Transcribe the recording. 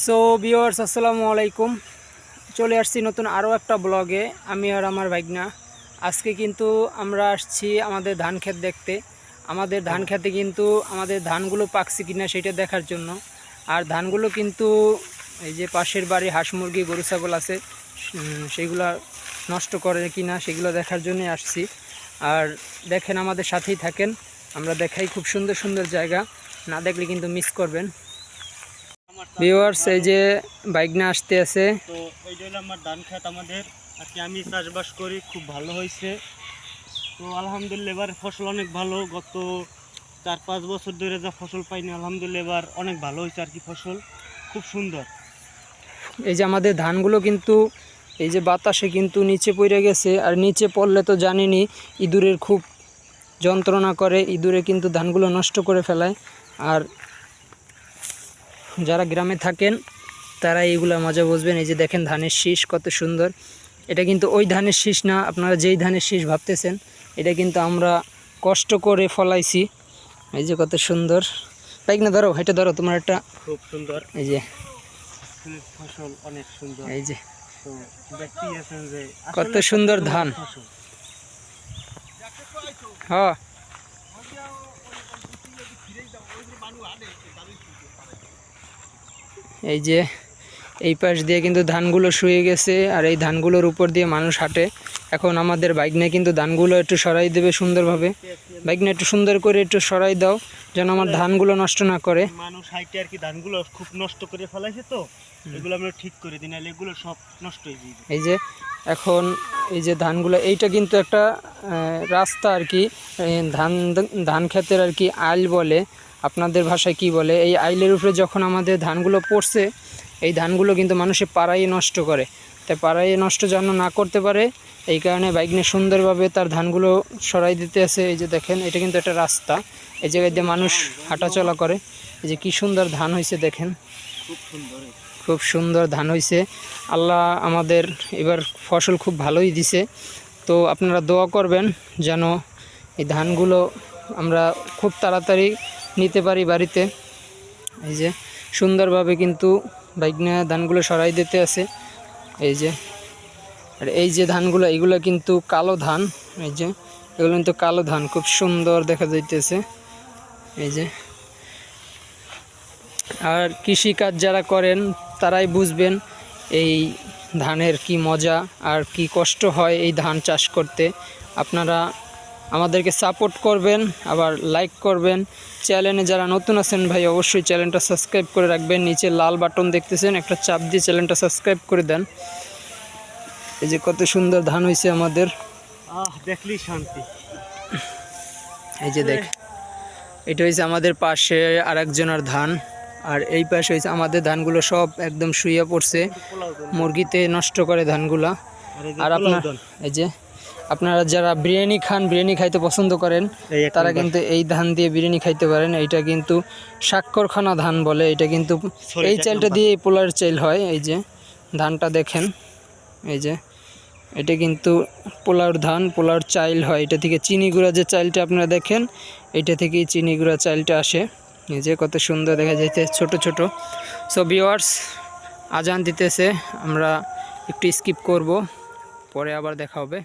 So viewers আসসালামু আলাইকুম চলে আসছি নতুন আরও একটা ব্লগে আমি আর আমার ভাইগনা। আজকে কিন্তু আমরা আসছি আমাদের ধান ক্ষেত দেখতে। আমাদের ধান খেতে কিন্তু আমাদের ধানগুলো পাকছে কিনা সেটা দেখার জন্য। আর ধানগুলো কিন্তু এই যে পাশের বাড়ি হাঁস মুরগি গরু ছাগল আছে সেগুলো নষ্ট করে কিনা সেগুলো দেখার জন্যই আসছি। আর দেখেন আমাদের সাথেই থাকেন। আমরা দেখাই খুব সুন্দর সুন্দর জায়গা। না দেখলে কিন্তু মিস করবেন। ভিউয়ার্স এই যে বাইক না আসতে আছে। তো এই যে হলো আমার ধান খেত আমাদের। আজকে আমি চাষবাস করি খুব ভালো হয়েছে। তো আলহামদুলিল্লাহ এবার ফসল অনেক ভালো। গত চার পাঁচ বছর ধরে যা ফসল পাইনি আলহামদুলিল্লাহ এবার অনেক ভালো হয়েছে আর কি ফসল। খুব সুন্দর। এই যে আমাদের ধানগুলো কিন্তু এই যে বাতাসে কিন্তু নিচে পড়ে গেছে। আর নিচে পড়লে তো জানেনই ইঁদুরের খুব যন্ত্রণা করে। ইঁদুরে কিন্তু ধানগুলো নষ্ট করে ফেলায়। আর যারা গ্রামে থাকেন তারা এইগুলো মজা বুঝবেন। এই যে দেখেন ধানের শীষ কত সুন্দর। এটা কিন্তু ওই ধানের শীষ না আপনারা যেই ধানের শীষ ভাবতেছেন এটা কিন্তু আমরা কষ্ট করে ফলাইছি। এই যে কত সুন্দর। বাইক না ধরো এটা ধরো তোমার একটা। খুব সুন্দর। এই যে। ফসল অনেক সুন্দর। এই যে। কত সুন্দর ধান। হ্যাঁ এই যে এই পাশ দিয়ে কিন্তু ধানগুলো শুয়ে গেছে আর এই ধানগুলোর উপর দিয়ে মানুষ হাঁটে। এখন আমাদের বাইক নিয়ে কিন্তু ধানগুলো একটু সরাই দেবে সুন্দরভাবে। বাইক নিয়ে একটু সুন্দর করে একটু সরাই দাও যেন আমার ধানগুলো নষ্ট না করে। মানুষ হাইটে আর কি ধানগুলো খুব নষ্ট করে ফেলাইছে তো এগুলো আমরা ঠিক করে দিই নাহলে এগুলো সব নষ্ট হয়ে যাবে এই যে এখন এই যে ধানগুলো এইটা কিন্তু একটা রাস্তা আর কি ধান ধান ক্ষেতের আর কি আল বলে। আপনাদের ভাষায় কি বলে? এই আইলের উপরে যখন আমাদের ধানগুলো পড়ছে এই ধানগুলো কিন্তু মানুষে পাড়াই নষ্ট করে। তাই পাড়াই নষ্ট যেন না করতে পারে এই কারণে বাইক নিয়ে সুন্দরভাবে তার ধানগুলো সরাই দিতে আছে। এই যে দেখেন এটা কিন্তু একটা রাস্তা। এই জায়গায় দিয়ে মানুষ হাঁটাচলা করে। এই যে কি সুন্দর ধান হয়েছে দেখেন। খুব সুন্দর খুব সুন্দর ধান হয়েছে আল্লাহ আমাদের এবার ফসল খুব ভালোই দিছে। তো আপনারা দোয়া করবেন যেন এই ধানগুলো আমরা খুব তাড়াতাড়ি নিতে পারি বাড়িতে। এই যে, সুন্দরভাবে কিন্তু বাইক নিয়ে ধানগুলো সরাই দিতে আছে। এই যে, আর এই যে ধানগুলো এইগুলো কিন্তু কালো ধান। এই যে, এগুলো কিন্তু কালো ধান, খুব সুন্দর দেখা যাইতেছে। এই যে, আর কৃষিকাজ যারা করেন, তারাই বুঝবেন এই ধানের কি মজা আর কি কষ্ট হয় এই ধান চাষ করতে। আপনারা আমাদেরকে সাপোর্ট করবেন আবার লাইক করবেন। চ্যানেলে যারা নতুন আছেন ভাই অবশ্যই চ্যানেলটা সাবস্ক্রাইব করে রাখবেন। নিচে লাল বাটন দেখতেছেন একটা চাপ দিয়ে চ্যানেলটা সাবস্ক্রাইব করে দেন। এই যে কত সুন্দর ধান হয়েছে আমাদের। আহ দেখলি শান্তি। এই যে দেখ এটা হয়েছে আমাদের পাশে আর একজনের ধান। আর এই পাশে হয়েছে আমাদের ধানগুলো সব একদম শুয়ে পড়ছে। মুরগিতে নষ্ট করে ধানগুলা। আর আপনার এই যে আপনারা যারা বিরিয়ানি খান বিরিয়ানি খাইতে পছন্দ করেন তারা কিন্তু এই ধান দিয়ে বিরিয়ানি খাইতে পারেন। এইটা কিন্তু স্বাক্ষরখানা ধান বলে এটা কিন্তু এই চালটা নাম্বার। দিয়ে পোলার চাইল হয়। এই যে ধানটা দেখেন এই যে এটা কিন্তু পোলার ধান পোলার চাইল হয়। এটা থেকে চিনি গুঁড়া যে চাইলটা আপনারা দেখেন এটা থেকেই চিনি গুঁড়া চাইলটা আসে। এই যে কত সুন্দর দেখা যাইতে ছোট ছোট। সো ভিওয়ার্স আজান দিতেছে আমরা একটু স্কিপ করব পরে আবার দেখা হবে।